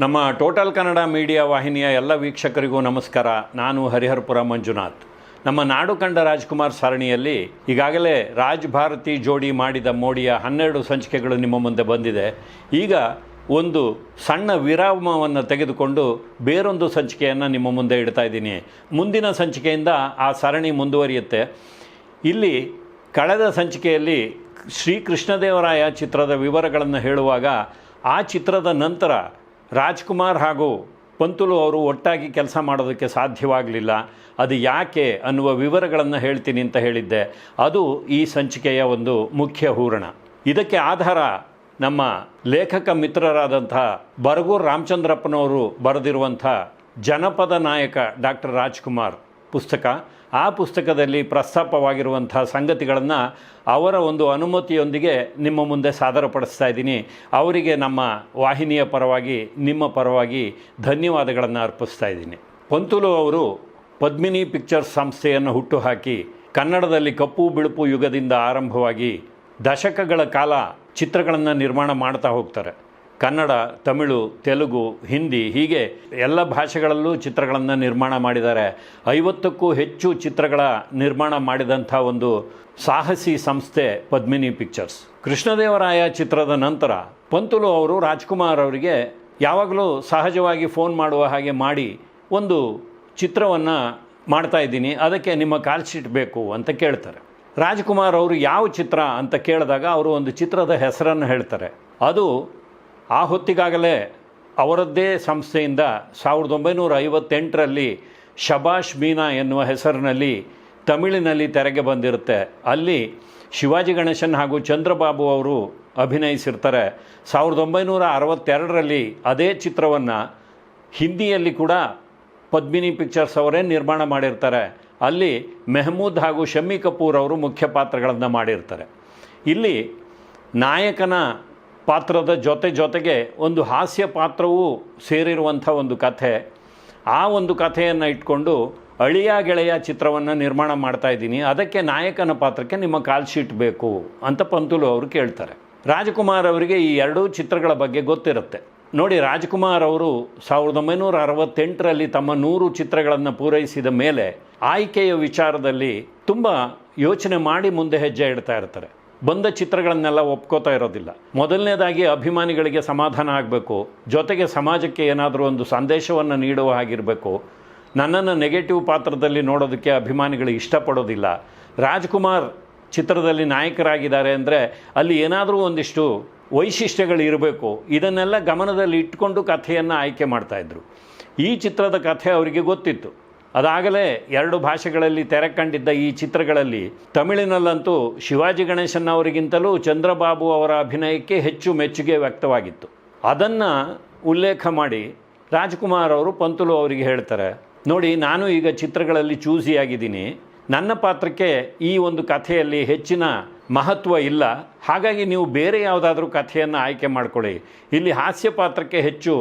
ನಮ್ಮ total Kannada media ವಾಹಿನಿಯ ಎಲ್ಲ ವೀಕ್ಷಕರಿಗೂ ನಮಸ್ಕಾರ. ನಾನು ಹರಿಹರಪುರ ಮಂಜುನಾಥ್. ನಮ್ಮ ನಾಡು ಕಂಡ ರಾಜ್ಕುಮಾರ್ ಸರಣಿಯಲ್ಲಿ ಈಗಾಗಲೇ ರಾಜ್ ಭಾರತಿ ಜೋಡಿ ಮಾಡಿದ ಮೋಡಿಯ ಹನ್ನೆರಡು ಸಂಚಿಕೆಗಳು ನಿಮ್ಮ ಮುಂದೆ ಬಂದಿದೆ. ಈಗ ಒಂದು ಸಣ್ಣ ವಿರಾಮವನ್ನು ತೆಗೆದುಕೊಂಡು ಬೇರೊಂದು ಸಂಚಿಕೆಯನ್ನು ನಿಮ್ಮ ಮುಂದೆ ಇಡ್ತಾ ಇದ್ದೀನಿ. ಮುಂದಿನ ಸಂಚಿಕೆಯಿಂದ ಆ ಸರಣಿ ಮುಂದುವರಿಯುತ್ತೆ. ಇಲ್ಲಿ ಕಳೆದ ಸಂಚಿಕೆಯಲ್ಲಿ ಶ್ರೀಕೃಷ್ಣದೇವರಾಯ ಚಿತ್ರದ ವಿವರಗಳನ್ನು ಹೇಳುವಾಗ ಆ ಚಿತ್ರದ ನಂತರ ರಾಜ್ಕುಮಾರ್ ಹಾಗೂ ಪಂತುಲು ಅವರು ಒಟ್ಟಾಗಿ ಕೆಲಸ ಮಾಡೋದಕ್ಕೆ ಸಾಧ್ಯವಾಗಲಿಲ್ಲ. ಅದು ಯಾಕೆ ಅನ್ನುವ ವಿವರಗಳನ್ನು ಹೇಳ್ತೀನಿ ಅಂತ ಹೇಳಿದ್ದೆ. ಅದು ಈ ಸಂಚಿಕೆಯ ಒಂದು ಮುಖ್ಯ ಹೂರಣ. ಇದಕ್ಕೆ ಆಧಾರ ನಮ್ಮ ಲೇಖಕ ಮಿತ್ರರಾದಂಥ ಬರಗೂರು ರಾಮಚಂದ್ರಪ್ಪನವರು ಬರೆದಿರುವಂಥ ಜನಪದ ನಾಯಕ ಡಾಕ್ಟರ್ ರಾಜ್ಕುಮಾರ್ ಪುಸ್ತಕ. ಆ ಪುಸ್ತಕದಲ್ಲಿ ಪ್ರಸ್ತಾಪವಾಗಿರುವಂಥ ಸಂಗತಿಗಳನ್ನು ಅವರ ಒಂದು ಅನುಮತಿಯೊಂದಿಗೆ ನಿಮ್ಮ ಮುಂದೆ ಸಾದರಪಡಿಸ್ತಾ ಇದ್ದೀನಿ. ಅವರಿಗೆ ನಮ್ಮ ವಾಹಿನಿಯ ಪರವಾಗಿ, ನಿಮ್ಮ ಪರವಾಗಿ ಧನ್ಯವಾದಗಳನ್ನು ಅರ್ಪಿಸ್ತಾ ಇದ್ದೀನಿ. ಪಂತುಲು ಅವರು ಪದ್ಮಿನಿ ಪಿಕ್ಚರ್ಸ್ ಸಂಸ್ಥೆಯನ್ನು ಹುಟ್ಟುಹಾಕಿ ಕನ್ನಡದಲ್ಲಿ ಕಪ್ಪು ಬಿಳುಪು ಯುಗದಿಂದ ಆರಂಭವಾಗಿ ದಶಕಗಳ ಕಾಲ ಚಿತ್ರಗಳನ್ನು ನಿರ್ಮಾಣ ಮಾಡ್ತಾ ಹೋಗ್ತಾರೆ. ಕನ್ನಡ, ತಮಿಳು, ತೆಲುಗು, ಹಿಂದಿ ಹೀಗೆ ಎಲ್ಲ ಭಾಷೆಗಳಲ್ಲೂ ಚಿತ್ರಗಳನ್ನು ನಿರ್ಮಾಣ ಮಾಡಿದ್ದಾರೆ. ಐವತ್ತಕ್ಕೂ ಹೆಚ್ಚು ಚಿತ್ರಗಳ ನಿರ್ಮಾಣ ಮಾಡಿದಂಥ ಒಂದು ಸಾಹಸಿ ಸಂಸ್ಥೆ ಪದ್ಮಿನಿ ಪಿಕ್ಚರ್ಸ್. ಕೃಷ್ಣದೇವರಾಯ ಚಿತ್ರದ ನಂತರ ಪಂತುಲು ಅವರು ರಾಜ್ಕುಮಾರ್ ಅವರಿಗೆ ಯಾವಾಗಲೂ ಸಹಜವಾಗಿ ಫೋನ್ ಮಾಡುವ ಹಾಗೆ ಮಾಡಿ ಒಂದು ಚಿತ್ರವನ್ನು ಮಾಡ್ತಾ ಇದ್ದೀನಿ, ಅದಕ್ಕೆ ನಿಮ್ಮ ಕಾಲ್ಶೀಟ್ ಬೇಕು ಅಂತ ಕೇಳ್ತಾರೆ. ರಾಜ್ಕುಮಾರ್ ಅವರು ಯಾವ ಚಿತ್ರ ಅಂತ ಕೇಳಿದಾಗ ಅವರು ಒಂದು ಚಿತ್ರದ ಹೆಸರನ್ನು ಹೇಳ್ತಾರೆ. ಅದು ಆ ಹೊತ್ತಿಗಾಗಲೇ ಅವರದ್ದೇ ಸಂಸ್ಥೆಯಿಂದ ಸಾವಿರದ ಒಂಬೈನೂರ ಐವತ್ತೆಂಟರಲ್ಲಿ ಶಬಾಷ್ ಮೀನಾ ಎನ್ನುವ ಹೆಸರಿನಲ್ಲಿ ತಮಿಳಿನಲ್ಲಿ ತೆರೆಗೆ ಬಂದಿರುತ್ತೆ. ಅಲ್ಲಿ ಶಿವಾಜಿ ಗಣೇಶನ್ ಹಾಗೂ ಚಂದ್ರಬಾಬು ಅವರು ಅಭಿನಯಿಸಿರ್ತಾರೆ. ಸಾವಿರದ ಒಂಬೈನೂರ ಅರವತ್ತೆರಡರಲ್ಲಿ ಅದೇ ಚಿತ್ರವನ್ನು ಹಿಂದಿಯಲ್ಲಿ ಕೂಡ ಪದ್ಮಿನಿ ಪಿಕ್ಚರ್ಸ್ ಅವರೇ ನಿರ್ಮಾಣ ಮಾಡಿರ್ತಾರೆ. ಅಲ್ಲಿ ಮೆಹಮೂದ್ ಹಾಗೂ ಶಮ್ಮಿ ಕಪೂರ್ ಅವರು ಮುಖ್ಯ ಪಾತ್ರಗಳನ್ನು ಮಾಡಿರ್ತಾರೆ. ಇಲ್ಲಿ ನಾಯಕನ ಪಾತ್ರದ ಜೊತೆ ಜೊತೆಗೆ ಒಂದು ಹಾಸ್ಯ ಪಾತ್ರವೂ ಸೇರಿರುವಂಥ ಒಂದು ಕಥೆ. ಆ ಒಂದು ಕಥೆಯನ್ನು ಇಟ್ಕೊಂಡು ಅಳಿಯ ಗೆಳೆಯ ಚಿತ್ರವನ್ನು ನಿರ್ಮಾಣ ಮಾಡ್ತಾ ಇದ್ದೀನಿ. ಅದಕ್ಕೆ ನಾಯಕನ ಪಾತ್ರಕ್ಕೆ ನಿಮ್ಮ ಕಾಲ್ ಶೀಟ್ ಬೇಕು ಅಂತ ಪಂತುಲು ಅವರು ಕೇಳ್ತಾರೆ. ರಾಜಕುಮಾರ್ ಅವರಿಗೆ ಈ ಎರಡೂ ಚಿತ್ರಗಳ ಬಗ್ಗೆ ಗೊತ್ತಿರುತ್ತೆ. ನೋಡಿ, ರಾಜ್ಕುಮಾರ್ ಅವರು ಸಾವಿರದ ಒಂಬೈನೂರ ಅರವತ್ತೆಂಟರಲ್ಲಿ ತಮ್ಮ ನೂರು ಚಿತ್ರಗಳನ್ನು ಪೂರೈಸಿದ ಮೇಲೆ ಆಯ್ಕೆಯ ವಿಚಾರದಲ್ಲಿ ತುಂಬ ಯೋಚನೆ ಮಾಡಿ ಮುಂದೆ ಹೆಜ್ಜೆ ಇಡ್ತಾ ಇರ್ತಾರೆ. ಬಂದ ಚಿತ್ರಗಳನ್ನೆಲ್ಲ ಒಪ್ಕೋತಾ ಇರೋದಿಲ್ಲ. ಮೊದಲನೇದಾಗಿ ಅಭಿಮಾನಿಗಳಿಗೆ ಸಮಾಧಾನ ಆಗಬೇಕು, ಜೊತೆಗೆ ಸಮಾಜಕ್ಕೆ ಏನಾದರೂ ಒಂದು ಸಂದೇಶವನ್ನು ನೀಡುವ ಹಾಗಿರಬೇಕು. ನನ್ನನ್ನು ನೆಗೆಟಿವ್ ಪಾತ್ರದಲ್ಲಿ ನೋಡೋದಕ್ಕೆ ಅಭಿಮಾನಿಗಳು ಇಷ್ಟಪಡೋದಿಲ್ಲ. ರಾಜ್ಕುಮಾರ್ ಚಿತ್ರದಲ್ಲಿ ನಾಯಕರಾಗಿದ್ದಾರೆ ಅಂದರೆ ಅಲ್ಲಿ ಏನಾದರೂ ಒಂದಿಷ್ಟು ವೈಶಿಷ್ಟ್ಯಗಳು ಇರಬೇಕು. ಇದನ್ನೆಲ್ಲ ಗಮನದಲ್ಲಿ ಇಟ್ಕೊಂಡು ಕಥೆಯನ್ನು ಆಯ್ಕೆ ಮಾಡ್ತಾಯಿದ್ರು ಈ ಚಿತ್ರದ ಕಥೆ ಅವರಿಗೆ ಗೊತ್ತಿತ್ತು. ಅದಾಗಲೇ ಎರಡು ಭಾಷೆಗಳಲ್ಲಿ ತೆರೆ ಕಂಡಿದ್ದ ಈ ಚಿತ್ರಗಳಲ್ಲಿ ತಮಿಳಿನಲ್ಲಂತೂ ಶಿವಾಜಿ ಗಣೇಶನ್ ಅವರಿಗಿಂತಲೂ ಚಂದ್ರಬಾಬು ಅವರ ಅಭಿನಯಕ್ಕೆ ಹೆಚ್ಚು ಮೆಚ್ಚುಗೆ ವ್ಯಕ್ತವಾಗಿತ್ತು. ಅದನ್ನು ಉಲ್ಲೇಖ ಮಾಡಿ ರಾಜ್ಕುಮಾರ್ ಅವರು ಪಂತುಲು ಅವರಿಗೆ ಹೇಳ್ತಾರೆ, ನೋಡಿ, ನಾನು ಈಗ ಚಿತ್ರಗಳಲ್ಲಿ ಚೂಸಿಯಾಗಿದ್ದೀನಿ. ನನ್ನ ಪಾತ್ರಕ್ಕೆ ಈ ಒಂದು ಕಥೆಯಲ್ಲಿ ಹೆಚ್ಚಿನ ಮಹತ್ವ ಇಲ್ಲ. ಹಾಗಾಗಿ ನೀವು ಬೇರೆ ಯಾವುದಾದ್ರೂ ಕಥೆಯನ್ನು ಆಯ್ಕೆ ಮಾಡಿಕೊಳ್ಳಿ. ಇಲ್ಲಿ ಹಾಸ್ಯ ಪಾತ್ರಕ್ಕೆ ಹೆಚ್ಚು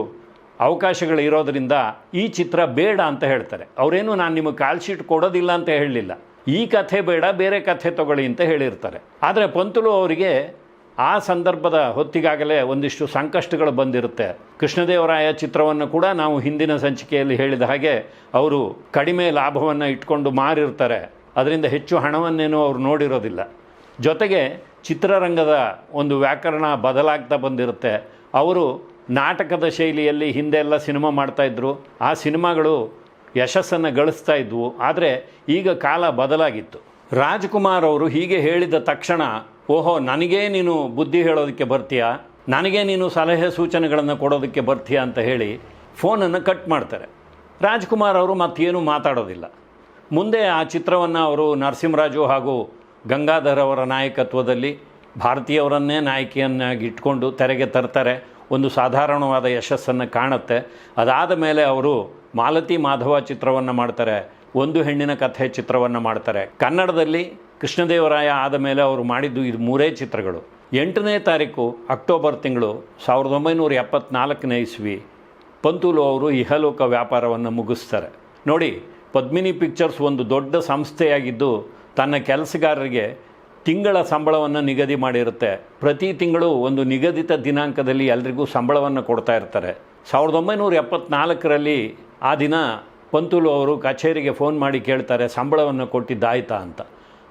ಅವಕಾಶಗಳು ಇರೋದರಿಂದ ಈ ಚಿತ್ರ ಬೇಡ ಅಂತ ಹೇಳ್ತಾರೆ. ಅವರೇನು ನಾನು ನಿಮಗೆ ಕಾಲ್ ಶೀಟ್ ಕೊಡೋದಿಲ್ಲ ಅಂತ ಹೇಳಲಿಲ್ಲ. ಈ ಕಥೆ ಬೇಡ, ಬೇರೆ ಕಥೆ ತಗೊಳ್ಳಿ ಅಂತ ಹೇಳಿರ್ತಾರೆ. ಆದರೆ ಪಂತುಲು ಅವರಿಗೆ ಆ ಸಂದರ್ಭದ ಹೊತ್ತಿಗಾಗಲೇ ಒಂದಿಷ್ಟು ಸಂಕಷ್ಟಗಳು ಬಂದಿರುತ್ತೆ. ಕೃಷ್ಣದೇವರಾಯ ಚಿತ್ರವನ್ನು ಕೂಡ ನಾವು ಹಿಂದಿನ ಸಂಚಿಕೆಯಲ್ಲಿ ಹೇಳಿದ ಹಾಗೆ ಅವರು ಕಡಿಮೆ ಲಾಭವನ್ನು ಇಟ್ಕೊಂಡು ಮಾರಿರ್ತಾರೆ. ಅದರಿಂದ ಹೆಚ್ಚು ಹಣವನ್ನೇನೂ ಅವರು ನೋಡಿರೋದಿಲ್ಲ. ಜೊತೆಗೆ ಚಿತ್ರರಂಗದ ಒಂದು ವ್ಯಾಕರಣ ಬದಲಾಗ್ತಾ ಬಂದಿರುತ್ತೆ. ಅವರು ನಾಟಕದ ಶೈಲಿಯಲ್ಲಿ ಹಿಂದೆ ಎಲ್ಲ ಸಿನಿಮಾ ಮಾಡ್ತಾಯಿದ್ರು ಆ ಸಿನಿಮಾಗಳು ಯಶಸ್ಸನ್ನು ಗಳಿಸ್ತಾ ಇದ್ವು. ಆದರೆ ಈಗ ಕಾಲ ಬದಲಾಗಿತ್ತು. ರಾಜ್ಕುಮಾರ್ ಅವರು ಹೀಗೆ ಹೇಳಿದ ತಕ್ಷಣ, ಓಹೋ, ನನಗೇ ನೀನು ಬುದ್ಧಿ ಹೇಳೋದಕ್ಕೆ ಬರ್ತೀಯಾ? ನನಗೇ ನೀನು ಸಲಹೆ ಸೂಚನೆಗಳನ್ನು ಕೊಡೋದಕ್ಕೆ ಬರ್ತೀಯಾ ಅಂತ ಹೇಳಿ ಫೋನನ್ನು ಕಟ್ ಮಾಡ್ತಾರೆ. ರಾಜ್ಕುಮಾರ್ ಅವರು ಮತ್ತೇನೂ ಮಾತಾಡೋದಿಲ್ಲ. ಮುಂದೆ ಆ ಚಿತ್ರವನ್ನು ಅವರು ನರಸಿಂಹರಾಜು ಹಾಗೂ ಗಂಗಾಧರ್ ಅವರ ನಾಯಕತ್ವದಲ್ಲಿ ಭಾರತೀಯವರನ್ನೇ ನಾಯಕಿಯನ್ನಾಗಿ ಇಟ್ಕೊಂಡು ತೆರೆಗೆ ತರ್ತಾರೆ. ಒಂದು ಸಾಧಾರಣವಾದ ಯಶಸ್ಸನ್ನು ಕಾಣುತ್ತೆ. ಅದಾದ ಮೇಲೆ ಅವರು ಮಾಲತಿ ಮಾಧವ ಚಿತ್ರವನ್ನು ಮಾಡ್ತಾರೆ, ಒಂದು ಹೆಣ್ಣಿನ ಕಥೆ ಚಿತ್ರವನ್ನು ಮಾಡ್ತಾರೆ. ಕನ್ನಡದಲ್ಲಿ ಕೃಷ್ಣದೇವರಾಯ ಆದ ಮೇಲೆ ಅವರು ಮಾಡಿದ್ದು ಇದು ಮೂರೇ ಚಿತ್ರಗಳು. ಎಂಟನೇ ತಾರೀಕು ಅಕ್ಟೋಬರ್ ತಿಂಗಳು ಸಾವಿರದ ಒಂಬೈನೂರ ಎಪ್ಪತ್ನಾಲ್ಕನೇ ಇಸ್ವಿ ಪಂತುಲು ಅವರು ಇಹಲೋಕ ವ್ಯಾಪಾರವನ್ನು ಮುಗಿಸ್ತಾರೆ. ನೋಡಿ, ಪದ್ಮಿನಿ ಪಿಕ್ಚರ್ಸ್ ಒಂದು ದೊಡ್ಡ ಸಂಸ್ಥೆಯಾಗಿದ್ದು ತನ್ನ ಕೆಲಸಗಾರರಿಗೆ ತಿಂಗಳ ಸಂಬಳವನ್ನು ನಿಗದಿ ಮಾಡಿರುತ್ತೆ. ಪ್ರತಿ ತಿಂಗಳು ಒಂದು ನಿಗದಿತ ದಿನಾಂಕದಲ್ಲಿ ಎಲ್ರಿಗೂ ಸಂಬಳವನ್ನು ಕೊಡ್ತಾ ಇರ್ತಾರೆ. ಸಾವಿರದ ಒಂಬೈನೂರ ಎಪ್ಪತ್ನಾಲ್ಕರಲ್ಲಿ ಆ ದಿನ ಪಂತುಲು ಅವರು ಕಚೇರಿಗೆ ಫೋನ್ ಮಾಡಿ ಕೇಳ್ತಾರೆ, ಸಂಬಳವನ್ನು ಕೊಟ್ಟಿದ್ದಾಯ್ತಾ ಅಂತ.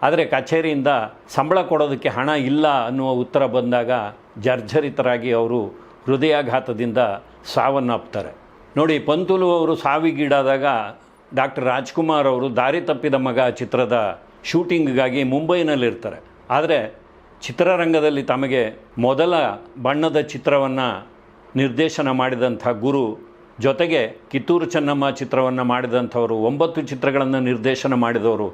ಆದರೆ ಕಚೇರಿಯಿಂದ ಸಂಬಳ ಕೊಡೋದಕ್ಕೆ ಹಣ ಇಲ್ಲ ಅನ್ನುವ ಉತ್ತರ ಬಂದಾಗ ಜರ್ಜರಿತರಾಗಿ ಅವರು ಹೃದಯಾಘಾತದಿಂದ ಸಾವನ್ನಪ್ತಾರೆ. ನೋಡಿ, ಪಂತುಲು ಅವರು ಸಾವಿಗೀಡಾದಾಗ ಡಾಕ್ಟರ್ ರಾಜ್ಕುಮಾರ್ ಅವರು ದಾರಿ ತಪ್ಪಿದ ಮಗ ಚಿತ್ರದ ಶೂಟಿಂಗ್ಗಾಗಿ ಮುಂಬೈನಲ್ಲಿರ್ತಾರೆ. ಆದರೆ ಚಿತ್ರರಂಗದಲ್ಲಿ ತಮಗೆ ಮೊದಲ ಬಣ್ಣದ ಚಿತ್ರವನ್ನು ನಿರ್ದೇಶನ ಮಾಡಿದಂಥ ಗುರು ಜೊತೆಗೆ ಕಿತ್ತೂರು ಚೆನ್ನಮ್ಮ ಚಿತ್ರವನ್ನು ಮಾಡಿದಂಥವರು, ಒಂಬತ್ತು ಚಿತ್ರಗಳನ್ನು ನಿರ್ದೇಶನ ಮಾಡಿದವರು,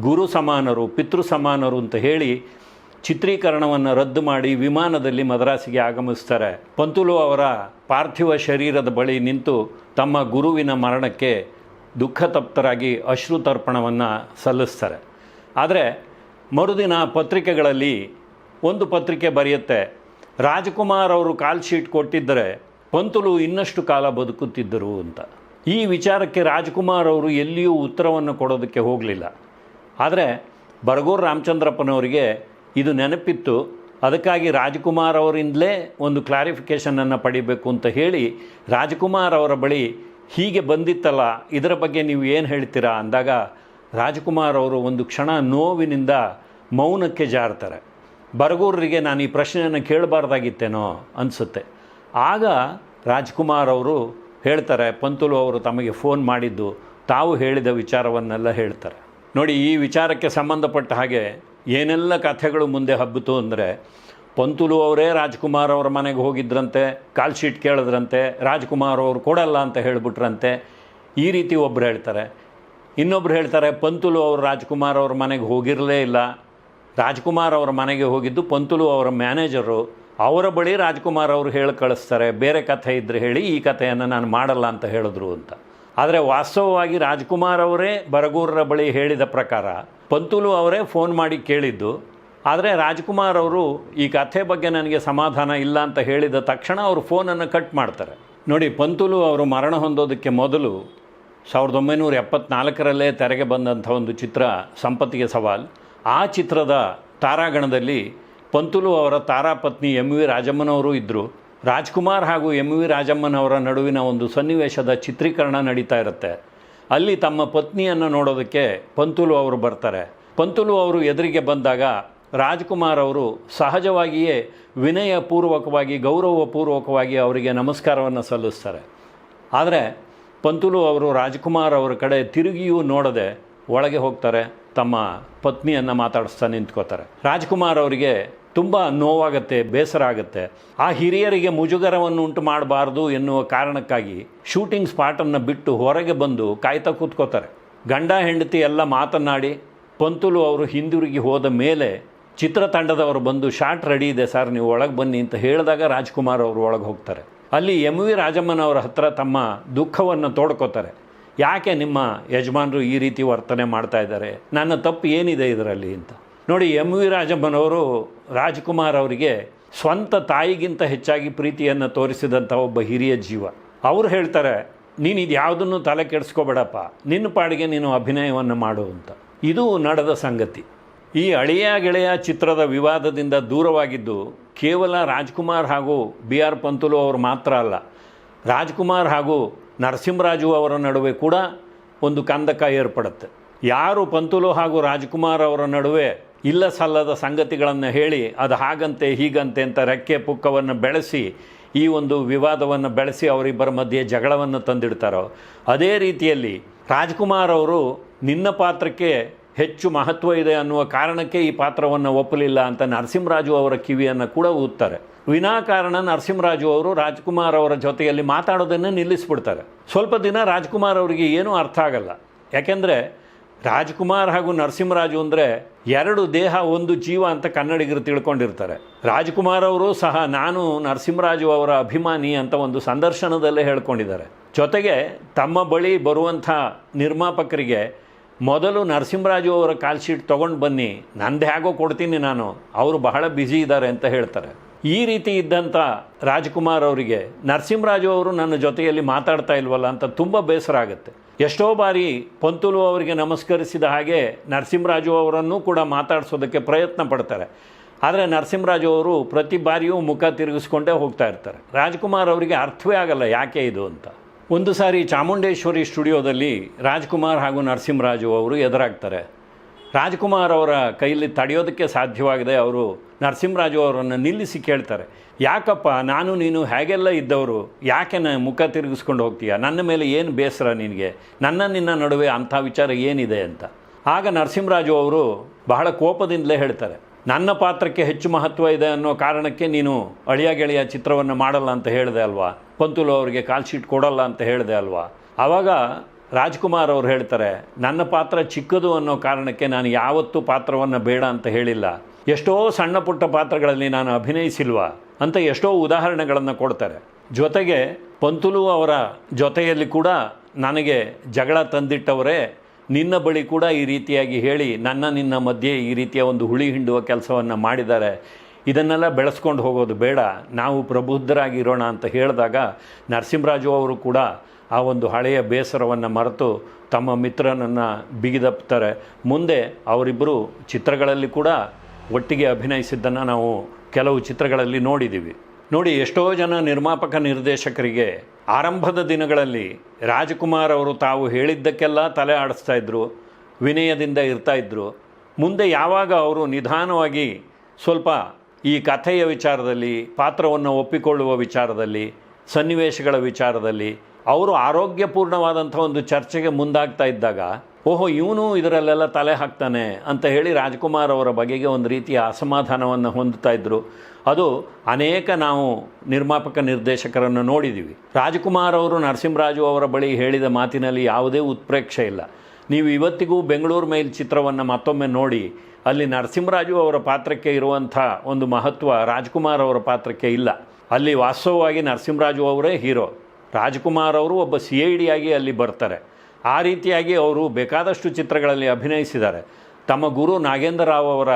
ಗುರು ಸಮಾನರು, ಪಿತೃ ಸಮಾನರು ಅಂತ ಹೇಳಿ ಚಿತ್ರೀಕರಣವನ್ನು ರದ್ದು ಮಾಡಿ ವಿಮಾನದಲ್ಲಿ ಮದ್ರಾಸಿಗೆ ಆಗಮಿಸ್ತಾರೆ. ಪಂತುಲು ಅವರ ಪಾರ್ಥಿವ ಶರೀರದ ಬಳಿ ನಿಂತು ತಮ್ಮ ಗುರುವಿನ ಮರಣಕ್ಕೆ ದುಃಖತಪ್ತರಾಗಿ ಅಶ್ರುತರ್ಪಣವನ್ನು ಸಲ್ಲಿಸ್ತಾರೆ. ಆದರೆ ಮರುದಿನ ಪತ್ರಿಕೆಗಳಲ್ಲಿ ಒಂದು ಪತ್ರಿಕೆ ಬರೆಯುತ್ತೆ, ರಾಜ್ಕುಮಾರ್ ಅವರು ಕಾಲ್ ಶೀಟ್ ಕೊಟ್ಟಿದ್ದರೆ ಪಂತುಲು ಇನ್ನಷ್ಟು ಕಾಲ ಬದುಕುತ್ತಿದ್ದರು ಅಂತ. ಈ ವಿಚಾರಕ್ಕೆ ರಾಜ್ಕುಮಾರ್ ಅವರು ಎಲ್ಲಿಯೂ ಉತ್ತರವನ್ನು ಕೊಡೋದಕ್ಕೆ ಹೋಗಲಿಲ್ಲ. ಆದರೆ ಬರಗೂರು ರಾಮಚಂದ್ರಪ್ಪನವರಿಗೆ ಇದು ನೆನಪಿತ್ತು. ಅದಕ್ಕಾಗಿ ರಾಜ್ಕುಮಾರ್ ಅವರಿಂದಲೇ ಒಂದು ಕ್ಲಾರಿಫಿಕೇಷನನ್ನು ಪಡಿಬೇಕು ಅಂತ ಹೇಳಿ ರಾಜ್ಕುಮಾರ್ ಅವರ ಬಳಿ ಹೀಗೆ ಬಂದಿತ್ತಲ್ಲ, ಇದರ ಬಗ್ಗೆ ನೀವು ಏನು ಹೇಳ್ತೀರಾ ಅಂದಾಗ ರಾಜ್ಕುಮಾರ್ ಅವರು ಒಂದು ಕ್ಷಣ ನೋವಿನಿಂದ ಮೌನಕ್ಕೆ ಜಾರ್ತಾರೆ. ಬರಗೂರರಿಗೆ ನಾನು ಈ ಪ್ರಶ್ನೆಯನ್ನು ಕೇಳಬಾರ್ದಾಗಿತ್ತೇನೋ ಅನಿಸುತ್ತೆ. ಆಗ ರಾಜ್ಕುಮಾರ್ ಅವರು ಹೇಳ್ತಾರೆ, ಪಂತುಲು ಅವರು ತಮಗೆ ಫೋನ್ ಮಾಡಿದ್ದು, ತಾವು ಹೇಳಿದ ವಿಚಾರವನ್ನೆಲ್ಲ ಹೇಳ್ತಾರೆ. ನೋಡಿ, ಈ ವಿಚಾರಕ್ಕೆ ಸಂಬಂಧಪಟ್ಟ ಹಾಗೆ ಏನೆಲ್ಲ ಕಥೆಗಳು ಮುಂದೆ ಹಬ್ಬಿತು ಅಂದರೆ, ಪಂತುಲು ಅವರೇ ರಾಜ್ಕುಮಾರ್ ಅವರ ಮನೆಗೆ ಹೋಗಿದ್ರಂತೆ, ಕಾಲ್ ಶೀಟ್ ಕೇಳಿದ್ರಂತೆ, ರಾಜ್ಕುಮಾರ್ ಅವರು ಕೊಡಲ್ಲ ಅಂತ ಹೇಳಿಬಿಟ್ರಂತೆ, ಈ ರೀತಿ ಒಬ್ಬರು ಹೇಳ್ತಾರೆ. ಇನ್ನೊಬ್ರು ಹೇಳ್ತಾರೆ, ಪಂತುಲು ಅವರು ರಾಜ್ಕುಮಾರ್ ಅವ್ರ ಮನೆಗೆ ಹೋಗಿರಲೇ ಇಲ್ಲ. ರಾಜ್ಕುಮಾರ್ ಅವರ ಮನೆಗೆ ಹೋಗಿದ್ದು ಪಂತುಲು ಅವರ ಮ್ಯಾನೇಜರು. ಅವರ ಬಳಿ ರಾಜ್ಕುಮಾರ್ ಅವರು ಹೇಳಿ ಕಳಿಸ್ತಾರೆ, ಬೇರೆ ಕಥೆ ಇದ್ದರೆ ಹೇಳಿ, ಈ ಕಥೆಯನ್ನು ನಾನು ಮಾಡಲ್ಲ ಅಂತ ಹೇಳಿದ್ರು ಅಂತ. ಆದರೆ ವಾಸ್ತವವಾಗಿ ರಾಜ್ಕುಮಾರ್ ಅವರೇ ಬರಗೂರರ ಬಳಿ ಹೇಳಿದ ಪ್ರಕಾರ, ಪಂತುಲು ಅವರೇ ಫೋನ್ ಮಾಡಿ ಕೇಳಿದ್ದು. ಆದರೆ ರಾಜ್ಕುಮಾರ್ ಅವರು, ಈ ಕಥೆ ಬಗ್ಗೆ ನನಗೆ ಸಮಾಧಾನ ಇಲ್ಲ ಅಂತ ಹೇಳಿದ ತಕ್ಷಣ ಅವರು ಫೋನನ್ನು ಕಟ್ ಮಾಡ್ತಾರೆ. ನೋಡಿ, ಪಂತುಲು ಅವರು ಮರಣ ಹೊಂದೋದಕ್ಕೆ ಮೊದಲು ಸಾವಿರದ ಒಂಬೈನೂರ ಎಪ್ಪತ್ನಾಲ್ಕರಲ್ಲೇ ತೆರೆಗೆ ಬಂದಂಥ ಒಂದು ಚಿತ್ರ, ಸಂಪತ್ತಿಗೆ ಸವಾಲ್. ಆ ಚಿತ್ರದ ತಾರಾಗಣದಲ್ಲಿ ಪಂತುಲು ಅವರ ತಾರಾಪತ್ನಿ ಎಂ ವಿ ರಾಜಮ್ಮನವರು ಇದ್ದರು ರಾಜ್ಕುಮಾರ್ ಹಾಗೂ ಎಂ ವಿ ರಾಜಮ್ಮನವರ ನಡುವಿನ ಒಂದು ಸನ್ನಿವೇಶದ ಚಿತ್ರೀಕರಣ ನಡೀತಾ ಇರುತ್ತೆ. ಅಲ್ಲಿ ತಮ್ಮ ಪತ್ನಿಯನ್ನು ನೋಡೋದಕ್ಕೆ ಪಂತುಲು ಅವರು ಬರ್ತಾರೆ. ಪಂತುಲು ಅವರು ಎದುರಿಗೆ ಬಂದಾಗ ರಾಜ್ಕುಮಾರ್ ಅವರು ಸಹಜವಾಗಿಯೇ ವಿನಯಪೂರ್ವಕವಾಗಿ, ಗೌರವಪೂರ್ವಕವಾಗಿ ಅವರಿಗೆ ನಮಸ್ಕಾರವನ್ನು ಸಲ್ಲಿಸ್ತಾರೆ. ಆದರೆ ಪಂತುಲು ಅವರು ರಾಜ್ಕುಮಾರ್ ಅವರ ಕಡೆ ತಿರುಗಿಯೂ ನೋಡದೆ ಒಳಗೆ ಹೋಗ್ತಾರೆ, ತಮ್ಮ ಪತ್ನಿಯನ್ನು ಮಾತಾಡಿಸ್ತಾ ನಿಂತ್ಕೋತಾರೆ. ರಾಜ್ಕುಮಾರ್ ಅವರಿಗೆ ತುಂಬ ನೋವಾಗತ್ತೆ, ಬೇಸರ ಆಗುತ್ತೆ. ಆ ಹಿರಿಯರಿಗೆ ಮುಜುಗರವನ್ನು ಉಂಟು ಮಾಡಬಾರ್ದು ಎನ್ನುವ ಕಾರಣಕ್ಕಾಗಿ ಶೂಟಿಂಗ್ ಸ್ಪಾಟನ್ನು ಬಿಟ್ಟು ಹೊರಗೆ ಬಂದು ಕಾಯ್ತಾ ಕೂತ್ಕೋತಾರೆ. ಗಂಡ, ಹೆಂಡತಿ ಎಲ್ಲ ಮಾತನಾಡಿ ಪಂತುಲು ಅವರು ಹಿಂದಿರುಗಿ ಹೋದ ಮೇಲೆ ಚಿತ್ರತಂಡದವರು ಬಂದು ಶಾಟ್ ರೆಡಿ ಇದೆ, ಸರ್, ನೀವು ಒಳಗೆ ಬನ್ನಿ ಅಂತ ಹೇಳಿದಾಗ ರಾಜ್ಕುಮಾರ್ ಅವರು ಒಳಗೆ ಹೋಗ್ತಾರೆ. ಅಲ್ಲಿ ಎಂ ವಿ ರಾಜಮ್ಮನವರ ಹತ್ರ ತಮ್ಮ ದುಃಖವನ್ನು ತೋಡ್ಕೋತಾರೆ. ಯಾಕೆ ನಿಮ್ಮ ಯಜಮಾನರು ಈ ರೀತಿ ವರ್ತನೆ ಮಾಡ್ತಾ ಇದ್ದಾರೆ? ನನ್ನ ತಪ್ಪು ಏನಿದೆ ಇದರಲ್ಲಿ ಅಂತ. ನೋಡಿ ಎಂ ವಿ ರಾಜಮ್ಮನವರು ರಾಜ್ಕುಮಾರ್ ಅವರಿಗೆ ಸ್ವಂತ ತಾಯಿಗಿಂತ ಹೆಚ್ಚಾಗಿ ಪ್ರೀತಿಯನ್ನು ತೋರಿಸಿದಂಥ ಒಬ್ಬ ಹಿರಿಯ ಜೀವ. ಅವರು ಹೇಳ್ತಾರೆ, ನೀನು ಇದು ಯಾವುದನ್ನು ತಲೆ ಕೆಡಿಸ್ಕೋಬೇಡಪ್ಪ. ನಿನ್ನ ಪಾಡಿಗೆ ನೀನು ಅಭಿನಯವನ್ನು ಮಾಡು ಅಂತ. ಇದು ನಡೆದ ಸಂಗತಿ. ಈ ಅಳಿಯ ಗೆಳೆಯ ಚಿತ್ರದ ವಿವಾದದಿಂದ ದೂರವಾಗಿದ್ದು ಕೇವಲ ರಾಜ್ಕುಮಾರ್ ಹಾಗೂ ಬಿ ಆರ್ ಪಂತುಲು ಅವರು ಮಾತ್ರ ಅಲ್ಲ, ರಾಜ್ಕುಮಾರ್ ಹಾಗೂ ನರಸಿಂಹರಾಜು ಅವರ ನಡುವೆ ಕೂಡ ಒಂದು ಕಂದಕ ಏರ್ಪಡುತ್ತೆ. ಯಾರು ಪಂತುಲು ಹಾಗೂ ರಾಜ್ಕುಮಾರ್ ಅವರ ನಡುವೆ ಇಲ್ಲ ಸಲ್ಲದ ಸಂಗತಿಗಳನ್ನು ಹೇಳಿ ಅದು ಹಾಗಂತೆ ಹೀಗಂತೆ ಅಂತ ರೆಕ್ಕೆ ಪುಕ್ಕವನ್ನು ಬೆಳೆಸಿ, ಈ ಒಂದು ವಿವಾದವನ್ನು ಬೆಳೆಸಿ ಅವರಿಬ್ಬರ ಮಧ್ಯೆ ಜಗಳವನ್ನು ತಂದಿಡ್ತಾರೋ, ಅದೇ ರೀತಿಯಲ್ಲಿ ರಾಜ್ಕುಮಾರ್ ಅವರು ನಿನ್ನ ಪಾತ್ರಕ್ಕೆ ಹೆಚ್ಚು ಮಹತ್ವ ಇದೆ ಅನ್ನುವ ಕಾರಣಕ್ಕೆ ಈ ಪಾತ್ರವನ್ನು ಒಪ್ಪಲಿಲ್ಲ ಅಂತ ನರಸಿಂಹರಾಜು ಅವರ ಕಿವಿಯನ್ನು ಕೂಡ ಊದ್ತಾರೆ. ವಿನಾಕಾರಣ ನರಸಿಂಹರಾಜು ಅವರು ರಾಜ್ಕುಮಾರ್ ಅವರ ಜೊತೆಯಲ್ಲಿ ಮಾತಾಡೋದನ್ನು ನಿಲ್ಲಿಸ್ಬಿಡ್ತಾರೆ. ಸ್ವಲ್ಪ ದಿನ ರಾಜ್ಕುಮಾರ್ ಅವರಿಗೆ ಏನೂ ಅರ್ಥ ಆಗಲ್ಲ. ಯಾಕೆಂದರೆ ರಾಜ್ಕುಮಾರ್ ಹಾಗೂ ನರಸಿಂಹರಾಜು ಅಂದರೆ ಎರಡು ದೇಹ, ಒಂದು ಜೀವ ಅಂತ ಕನ್ನಡಿಗರು ತಿಳ್ಕೊಂಡಿರ್ತಾರೆ. ರಾಜ್ಕುಮಾರ್ ಅವರು ಸಹ ನಾನು ನರಸಿಂಹರಾಜು ಅವರ ಅಭಿಮಾನಿ ಅಂತ ಒಂದು ಸಂದರ್ಶನದಲ್ಲೇ ಹೇಳ್ಕೊಂಡಿದ್ದಾರೆ. ಜೊತೆಗೆ ತಮ್ಮ ಬಳಿ ಬರುವಂಥ ನಿರ್ಮಾಪಕರಿಗೆ ಮೊದಲು ನರಸಿಂಹರಾಜು ಅವರ ಕಾಲ್ ಶೀಟ್ ತೊಗೊಂಡು ಬನ್ನಿ, ನಂದು ಹೇಗೋ ಕೊಡ್ತೀನಿ ನಾನು, ಅವರು ಬಹಳ ಬ್ಯುಸಿ ಇದ್ದಾರೆ ಅಂತ ಹೇಳ್ತಾರೆ. ಈ ರೀತಿ ಇದ್ದಂಥ ರಾಜ್ಕುಮಾರ್ ಅವರಿಗೆ, ನರಸಿಂಹರಾಜು ಅವರು ನನ್ನ ಜೊತೆಯಲ್ಲಿ ಮಾತಾಡ್ತಾ ಇಲ್ವಲ್ಲ ಅಂತ ತುಂಬ ಬೇಸರ ಆಗುತ್ತೆ. ಎಷ್ಟೋ ಬಾರಿ ಪಂತುಲು ಅವರಿಗೆ ನಮಸ್ಕರಿಸಿದ ಹಾಗೆ ನರಸಿಂಹರಾಜು ಅವರನ್ನು ಕೂಡ ಮಾತಾಡಿಸೋದಕ್ಕೆ ಪ್ರಯತ್ನ ಪಡ್ತಾರೆ. ಆದರೆ ನರಸಿಂಹರಾಜು ಅವರು ಪ್ರತಿ ಬಾರಿಯೂ ಮುಖ ತಿರುಗಿಸ್ಕೊಂಡೇ ಹೋಗ್ತಾ ಇರ್ತಾರೆ. ರಾಜ್ಕುಮಾರ್ ಅವರಿಗೆ ಅರ್ಥವೇ ಆಗಲ್ಲ ಯಾಕೆ ಇದು ಅಂತ. ಒಂದು ಸಾರಿ ಚಾಮುಂಡೇಶ್ವರಿ ಸ್ಟುಡಿಯೋದಲ್ಲಿ ರಾಜ್ಕುಮಾರ್ ಹಾಗೂ ನರಸಿಂಹರಾಜು ಅವರು ಎದುರಾಗ್ತಾರೆ. ರಾಜ್ಕುಮಾರ್ ಅವರ ಕೈಯಲ್ಲಿ ತಡೆಯೋದಕ್ಕೆ ಸಾಧ್ಯವಾಗದೆ. ಅವರು ನರಸಿಂಹರಾಜು ಅವರನ್ನು ನಿಲ್ಲಿಸಿ ಕೇಳ್ತಾರೆ. ಯಾಕಪ್ಪ, ನಾನು, ನೀನು ಹೇಗೆಲ್ಲ ಇದ್ದವರು? ಯಾಕೆ ಮುಖ ತಿರುಗಿಸ್ಕೊಂಡು ಹೋಗ್ತೀಯ? ನನ್ನ ಮೇಲೆ ಏನು ಬೇಸರ ನಿನಗೆ? ನನ್ನ, ನಿನ್ನ ನಡುವೆ ಅಂಥ ವಿಚಾರ ಏನಿದೆ ಅಂತ. ಆಗ ನರಸಿಂಹರಾಜು ಅವರು ಬಹಳ ಕೋಪದಿಂದಲೇ ಹೇಳ್ತಾರೆ. ನನ್ನ ಪಾತ್ರಕ್ಕೆ ಹೆಚ್ಚು ಮಹತ್ವ ಇದೆ ಅನ್ನೋ ಕಾರಣಕ್ಕೆ ನೀನು ಅಳಿಯ ಗೆಳೆಯ ಚಿತ್ರವನ್ನು ಮಾಡಲ್ಲ ಅಂತ ಹೇಳಿದೆ ಅಲ್ವಾ? ಪಂತುಲು ಅವರಿಗೆ ಕಾಲ್ ಶೀಟ್ ಕೊಡಲ್ಲ ಅಂತ ಹೇಳಿದೆ ಅಲ್ವಾ? ಆವಾಗ ರಾಜ್ಕುಮಾರ್ ಅವ್ರು ಹೇಳ್ತಾರೆ, ನನ್ನ ಪಾತ್ರ ಚಿಕ್ಕದು ಅನ್ನೋ ಕಾರಣಕ್ಕೆ ನಾನು ಯಾವತ್ತೂ ಪಾತ್ರವನ್ನು ಬೇಡ ಅಂತ ಹೇಳಿಲ್ಲ. ಎಷ್ಟೋ ಸಣ್ಣ ಪುಟ್ಟ ಪಾತ್ರಗಳಲ್ಲಿ ನಾನು ಅಭಿನಯಿಸಿಲ್ವಾ? ಅಂತ ಎಷ್ಟೋ ಉದಾಹರಣೆಗಳನ್ನು ಕೊಡ್ತಾರೆ. ಜೊತೆಗೆ ಪಂತುಲು ಅವರ ಜೊತೆಯಲ್ಲಿ ಕೂಡ ನನಗೆ ಜಗಳ ತಂದಿಟ್ಟವರೇ ನಿನ್ನ ಬಳಿ ಕೂಡ ಈ ರೀತಿಯಾಗಿ ಹೇಳಿ, ನನ್ನ ನಿನ್ನ ಮಧ್ಯೆ ಈ ರೀತಿಯ ಒಂದು ಹುಳಿ ಹಿಂಡುವ ಕೆಲಸವನ್ನು ಮಾಡಿದ್ದಾರೆ. ಇದನ್ನೆಲ್ಲ ಬೆಳೆಸ್ಕೊಂಡು ಹೋಗೋದು ಬೇಡ. ನಾವು ಪ್ರಬುದ್ಧರಾಗಿರೋಣ ಅಂತ ಹೇಳಿದಾಗ ನರಸಿಂಹರಾಜು ಅವರು ಕೂಡ ಆ ಒಂದು ಹಳೆಯ ಬೇಸರವನ್ನು ಮರೆತು ತಮ್ಮ ಮಿತ್ರನನ್ನು ಬಿಗಿದಪ್ತಾರೆ. ಮುಂದೆ ಅವರಿಬ್ಬರು ಚಿತ್ರಗಳಲ್ಲಿ ಕೂಡ ಒಟ್ಟಿಗೆ ಅಭಿನಯಿಸಿದ್ದನ್ನು ನಾವು ಕೆಲವು ಚಿತ್ರಗಳಲ್ಲಿ ನೋಡಿದ್ದೀವಿ. ನೋಡಿ, ಎಷ್ಟೋ ಜನ ನಿರ್ಮಾಪಕ ನಿರ್ದೇಶಕರಿಗೆ ಆರಂಭದ ದಿನಗಳಲ್ಲಿ ರಾಜಕುಮಾರ್ ಅವರು ತಾವು ಹೇಳಿದ್ದಕ್ಕೆಲ್ಲ ತಲೆ ಆಡಿಸ್ತಾ ಇದ್ದರು ವಿನಯದಿಂದ ಇರ್ತಾ ಇದ್ದರು ಮುಂದೆ ಯಾವಾಗ ಅವರು ನಿಧಾನವಾಗಿ ಸ್ವಲ್ಪ ಈ ಕಥೆಯ ವಿಚಾರದಲ್ಲಿ, ಪಾತ್ರವನ್ನು ಒಪ್ಪಿಕೊಳ್ಳುವ ವಿಚಾರದಲ್ಲಿ, ಸನ್ನಿವೇಶಗಳ ವಿಚಾರದಲ್ಲಿ, ಅವರು ಆರೋಗ್ಯಪೂರ್ಣವಾದಂಥ ಒಂದು ಚರ್ಚೆಗೆ ಮುಂದಾಗ್ತಾ ಇದ್ದಾಗ ಓಹೋ, ಇವನು ಇದರಲ್ಲೆಲ್ಲ ತಲೆ ಹಾಕ್ತಾನೆ ಅಂತ ಹೇಳಿ ರಾಜ್ಕುಮಾರ್ ಅವರ ಬಗೆಗೆ ಒಂದು ರೀತಿಯ ಅಸಮಾಧಾನವನ್ನು ಹೊಂದುತ್ತಾ ಇದ್ದರು ಅದು ಅನೇಕ ನಾವು ನಿರ್ಮಾಪಕ ನಿರ್ದೇಶಕರನ್ನು ನೋಡಿದ್ದೀವಿ ರಾಜ್ಕುಮಾರ್ ಅವರು ನರಸಿಂಹರಾಜು ಅವರ ಬಳಿ ಹೇಳಿದ ಮಾತಿನಲ್ಲಿ ಯಾವುದೇ ಉತ್ಪ್ರೇಕ್ಷೆ ಇಲ್ಲ. ನೀವು ಇವತ್ತಿಗೂ ಬೆಂಗಳೂರು ಮೇಲ್ ಚಿತ್ರವನ್ನು ಮತ್ತೊಮ್ಮೆ ನೋಡಿ, ಅಲ್ಲಿ ನರಸಿಂಹರಾಜು ಅವರ ಪಾತ್ರಕ್ಕೆ ಇರುವಂಥ ಒಂದು ಮಹತ್ವ ರಾಜ್ಕುಮಾರ್ ಅವರ ಪಾತ್ರಕ್ಕೆ ಇಲ್ಲ. ಅಲ್ಲಿ ವಾಸ್ತವವಾಗಿ ನರಸಿಂಹರಾಜು ಅವರೇ ಹೀರೋ. ರಾಜ್ಕುಮಾರ್ ಅವರು ಒಬ್ಬ ಸಿ ಐ ಡಿಯಾಗಿ ಅಲ್ಲಿ ಬರ್ತಾರೆ. ಆ ರೀತಿಯಾಗಿ ಅವರು ಬೇಕಾದಷ್ಟು ಚಿತ್ರಗಳಲ್ಲಿ ಅಭಿನಯಿಸಿದ್ದಾರೆ. ತಮ್ಮ ಗುರು ನಾಗೇಂದ್ರ ರಾವ್ ಅವರ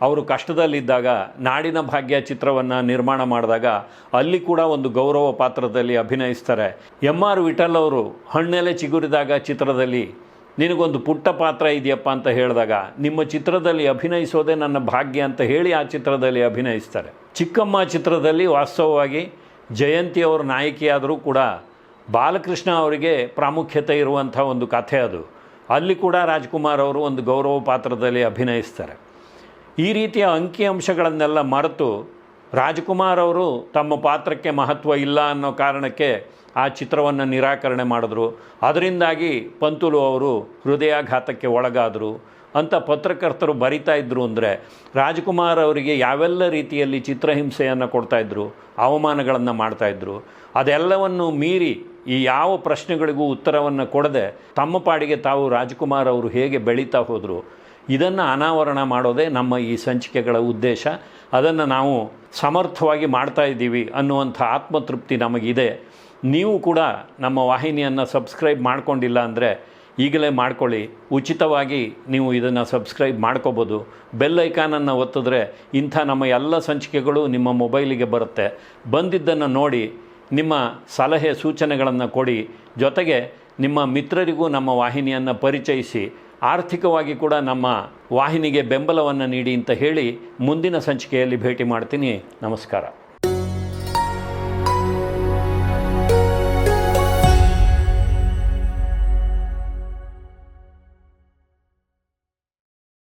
ಅವರು ಕಷ್ಟದಲ್ಲಿದ್ದಾಗ, ನಾಡಿನ ಭಾಗ್ಯ ಚಿತ್ರವನ್ನು ನಿರ್ಮಾಣ ಮಾಡಿದಾಗ ಅಲ್ಲಿ ಕೂಡ ಒಂದು ಗೌರವ ಪಾತ್ರದಲ್ಲಿ ಅಭಿನಯಿಸ್ತಾರೆ. ಎಂ ಆರ್ ವಿಠಲ್ ಅವರು, ಹಣ್ಣೆಲೆ ಚಿಗುರಿದಾಗ ಚಿತ್ರದಲ್ಲಿ ನಿನಗೊಂದು ಪುಟ್ಟ ಪಾತ್ರ ಇದೆಯಪ್ಪ ಅಂತ ಹೇಳಿದಾಗ, ನಿಮ್ಮ ಚಿತ್ರದಲ್ಲಿ ಅಭಿನಯಿಸೋದೇ ನನ್ನ ಭಾಗ್ಯ ಅಂತ ಹೇಳಿ ಆ ಚಿತ್ರದಲ್ಲಿ ಅಭಿನಯಿಸ್ತಾರೆ. ಚಿಕ್ಕಮ್ಮ ಚಿತ್ರದಲ್ಲಿ ವಾಸ್ತವವಾಗಿ ಜಯಂತಿ ಅವರು ನಾಯಕಿಯಾದರೂ ಕೂಡ ಬಾಲಕೃಷ್ಣ ಅವರಿಗೆ ಪ್ರಾಮುಖ್ಯತೆ ಇರುವಂಥ ಒಂದು ಕಥೆ ಅದು. ಅಲ್ಲಿ ಕೂಡ ರಾಜ್ಕುಮಾರ್ ಅವರು ಒಂದು ಗೌರವ ಪಾತ್ರದಲ್ಲಿ ಅಭಿನಯಿಸ್ತಾರೆ. ಈ ರೀತಿಯ ಅಂಕಿಅಂಶಗಳನ್ನೆಲ್ಲ ಮರೆತು ರಾಜ್ಕುಮಾರ್ ಅವರು ತಮ್ಮ ಪಾತ್ರಕ್ಕೆ ಮಹತ್ವ ಇಲ್ಲ ಅನ್ನೋ ಕಾರಣಕ್ಕೆ ಆ ಚಿತ್ರವನ್ನು ನಿರಾಕರಣೆ ಮಾಡಿದ್ರು. ಅದರಿಂದಾಗಿ ಪಂತುಲು ಅವರು ಹೃದಯಾಘಾತಕ್ಕೆ ಒಳಗಾದರು. ಅಂತ ಪತ್ರಕರ್ತರು ಬರಿತಾ ಇದ್ದರು ಅಂದರೆ ರಾಜ್ಕುಮಾರ್ ಅವರಿಗೆ ಯಾವೆಲ್ಲ ರೀತಿಯಲ್ಲಿ ಚಿತ್ರಹಿಂಸೆಯನ್ನು ಕೊಡ್ತಾಯಿದ್ರು ಅವಮಾನಗಳನ್ನು ಮಾಡ್ತಾಯಿದ್ರು ಅದೆಲ್ಲವನ್ನು ಮೀರಿ ಈ ಯಾವ ಪ್ರಶ್ನೆಗಳಿಗೂ ಉತ್ತರವನ್ನು ಕೊಡದೆ ತಮ್ಮ ಪಾಡಿಗೆ ತಾವು ರಾಜ್ಕುಮಾರ್ ಅವರು ಹೇಗೆ ಬೆಳೀತಾ ಹೋದರು, ಇದನ್ನು ಅನಾವರಣ ಮಾಡೋದೇ ನಮ್ಮ ಈ ಸಂಚಿಕೆಗಳ ಉದ್ದೇಶ. ಅದನ್ನು ನಾವು ಸಮರ್ಥವಾಗಿ ಮಾಡ್ತಾ ಇದ್ದೀವಿ ಅನ್ನುವಂಥ ಆತ್ಮತೃಪ್ತಿ ನಮಗಿದೆ. ನೀವು ಕೂಡ ನಮ್ಮ ವಾಹಿನಿಯನ್ನು ಸಬ್ಸ್ಕ್ರೈಬ್ ಮಾಡಿಕೊಂಡಿಲ್ಲ ಅಂದರೆ ಈಗಲೇ ಮಾಡ್ಕೊಳ್ಳಿ. ಉಚಿತವಾಗಿ ನೀವು ಇದನ್ನು ಸಬ್ಸ್ಕ್ರೈಬ್ ಮಾಡ್ಕೋಬೋದು. ಬೆಲ್ ಐಕಾನನ್ನು ಒತ್ತಿದ್ರೆ ಇಂಥ ನಮ್ಮ ಎಲ್ಲ ಸಂಚಿಕೆಗಳು ನಿಮ್ಮ ಮೊಬೈಲಿಗೆ ಬರುತ್ತೆ. ಬಂದಿದ್ದನ್ನು ನೋಡಿ ನಿಮ್ಮ ಸಲಹೆ ಸೂಚನೆಗಳನ್ನು ಕೊಡಿ. ಜೊತೆಗೆ ನಿಮ್ಮ ಮಿತ್ರರಿಗೂ ನಮ್ಮ ವಾಹಿನಿಯನ್ನು ಪರಿಚಯಿಸಿ. ಆರ್ಥಿಕವಾಗಿ ಕೂಡ ನಮ್ಮ ವಾಹಿನಿಗೆ ಬೆಂಬಲವನ್ನು ನೀಡಿ ಅಂತ ಹೇಳಿ ಮುಂದಿನ ಸಂಚಿಕೆಯಲ್ಲಿ ಭೇಟಿ ಮಾಡ್ತೀನಿ. ನಮಸ್ಕಾರ.